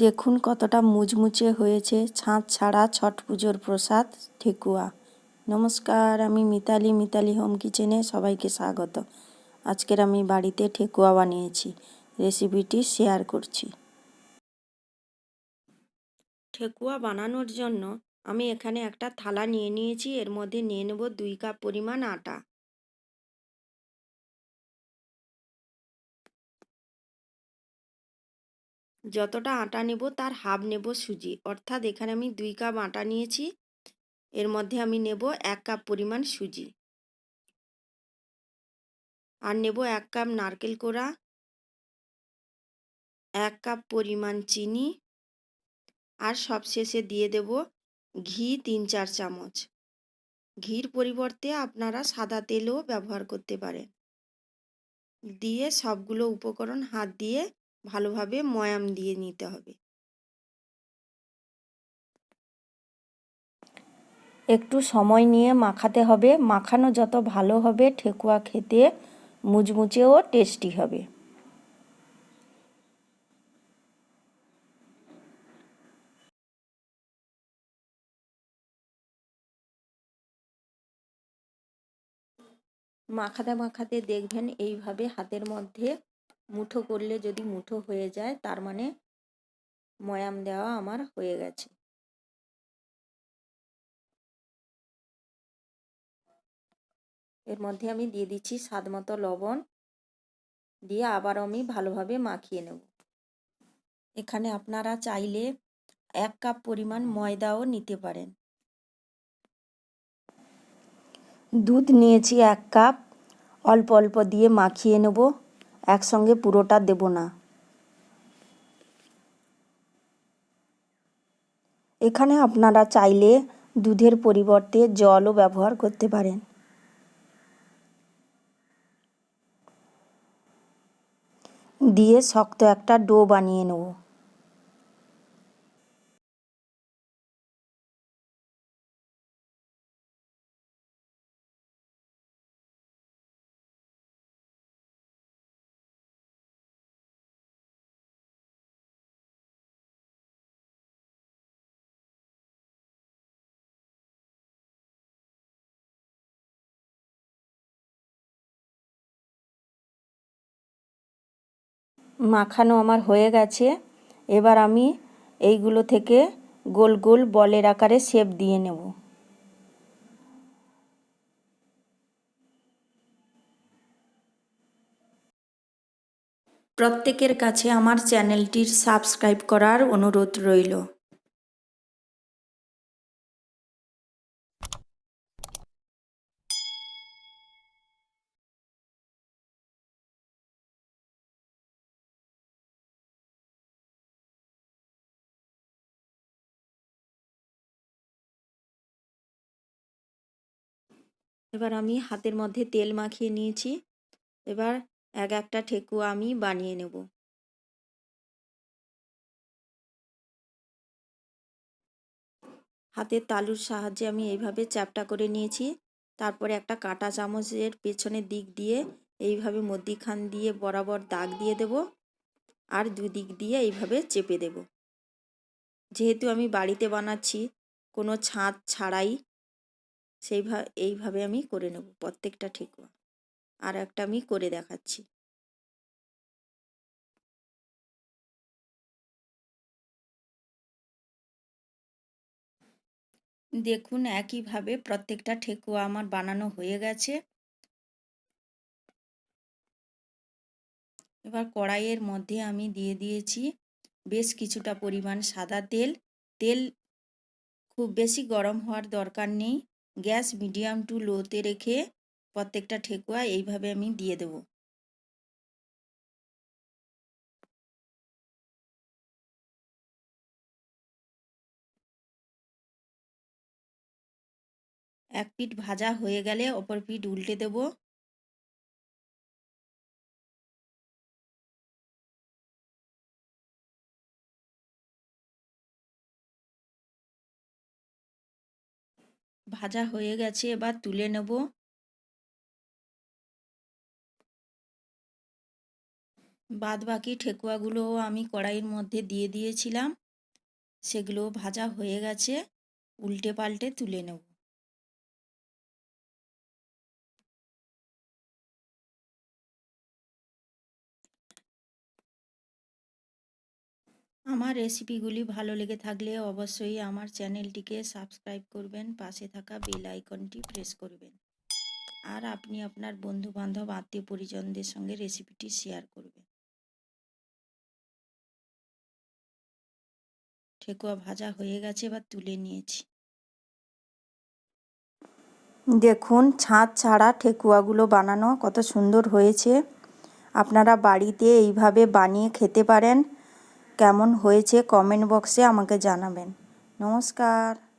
দেখুন কতটা মুচমুচে হয়েছে ছাঁচ ছাড়া ছট পুজোর প্রসাদ ঠেকুয়া। নমস্কার, আমি মিতালি মিতালি হোম কিচেনে সবাইকে স্বাগত। আজকের আমি বাড়িতে ঠেকুয়া বানিয়েছি, রেসিপিটি শেয়ার করছি। ঠেকুয়া বানানোর জন্য আমি এখানে একটা থালা নিয়ে নিয়েছি, এর মধ্যে নিয়ে নেব দুই কাপ পরিমাণ আটা। যতটা আটা নেব তার হাফ নেব সুজি। অর্থাৎ এখানে আমি দুই কাপ আটা নিয়েছি। এর মধ্যে আমি নেব এক কাপ পরিমাণ সুজি। আর নেব এক কাপ নারকেল কোড়া। এক কাপ পরিমাণ চিনি। আর সবশেষে দিয়ে দেব ঘি তিন চার চামচ। ঘির পরিবর্তে আপনারা সাদা তেলও ব্যবহার করতে পারেন। দিয়ে সবগুলো উপকরণ হাত দিয়ে ভালোভাবে ময়াম দিয়ে নিতে হবে। একটু সময় নিয়ে মাখাতে হবে। মাখানো যত ভালো হবে, ঠেকুয়া খেতে মুচমুচে ও টেস্টি হবে। মাখাতে মাখাতে দেখবেন এইভাবে হাতের মধ্যে মুঠো করলে যদি মুঠো হয়ে যায়, তার মানে ময়াম দেওয়া আমার হয়ে গেছে। এর মধ্যে আমি দিয়ে দিচ্ছি স্বাদ মতো লবণ, দিয়ে আবার আমি ভালোভাবে মাখিয়ে নেব। এখানে আপনারা চাইলে এক কাপ পরিমাণ ময়দাও নিতে পারেন। দুধ নিয়েছি এক কাপ, অল্প অল্প দিয়ে মাখিয়ে নেব। একসঙ্গে পুরোটা দেব না। এখানে আপনারা চাইলে দুধের পরিবর্তে জলও ব্যবহার করতে পারেন। দিয়ে শক্ত একটা ডো বানিয়ে নেব। মাখানো আমার হয়ে গেছে। এবার আমি এইগুলো থেকে গোল গোল বলের আকারে শেপ দিয়ে নেব। প্রত্যেকের কাছে আমার চ্যানেলটির সাবস্ক্রাইব করার অনুরোধ রইল। এবার আমি হাতের মধ্যে তেল মাখিয়ে নিয়েছি। এবার এক একটা ঠেকুয়া আমি বানিয়ে নেব। হাতের তালুর সাহায্যে আমি এইভাবে চ্যাপটা করে নিয়েছি। তারপরে একটা কাঁটা চামচের পেছনের দিক দিয়ে এইভাবে মধ্যিখান দিয়ে বরাবর দাগ দিয়ে দেব আর দুদিক দিয়ে এইভাবে চেপে দেব। যেহেতু আমি বাড়িতে বানাচ্ছি, কোনো ছাঁচ ছাড়াই সেইভাবে এইভাবে আমি করে নেব, প্রত্যেকটা ঠেকুয়া। আর একটা আমি করে দেখাচ্ছি। দেখুন, একইভাবে প্রত্যেকটা ঠেকুয়া আমার বানানো হয়ে গেছে। এবার কড়াইয়ের মধ্যে আমি দিয়ে দিয়েছি বেশ কিছুটা পরিমাণ সাদা তেল। তেল খুব বেশি গরম হওয়ার দরকার নেই। গ্যাস মিডিয়াম টু লোতে রেখে প্রত্যেকটা ঠেকুয়া এইভাবে আমি দিয়ে দেব। এক পিঠ ভাজা হয়ে গেলে অপর পিঠ উল্টে দেব। ভাজা হয়ে গেছে, এবার তুলে নেব। বাদ বাকি ঠেকুয়াগুলোও আমি কড়াইয়ের মধ্যে দিয়ে দিয়েছিলাম। সেগুলো ভাজা হয়ে গেছে, উল্টে পাল্টে তুলে নেব। আমার রেসিপিগুলি ভালো লেগে থাকলে অবশ্যই আমার চ্যানেলটিকে সাবস্ক্রাইব করবেন, পাশে থাকা বেল আইকনটি প্রেস করবেন। আর আপনি আপনার বন্ধু বান্ধব আত্মীয় পরিজনদের সঙ্গে রেসিপিটি শেয়ার করবেন। ঠেকুয়া ভাজা হয়ে গেছে বা তুলে নিয়েছি। দেখুন ছাঁচ ছাড়া ঠেকুয়াগুলো বানানো কত সুন্দর হয়েছে। আপনারা বাড়িতে এইভাবে বানিয়ে খেতে পারেন। কেমন হয়েছে কমেন্ট বক্সে আমাকে জানাবেন। নমস্কার।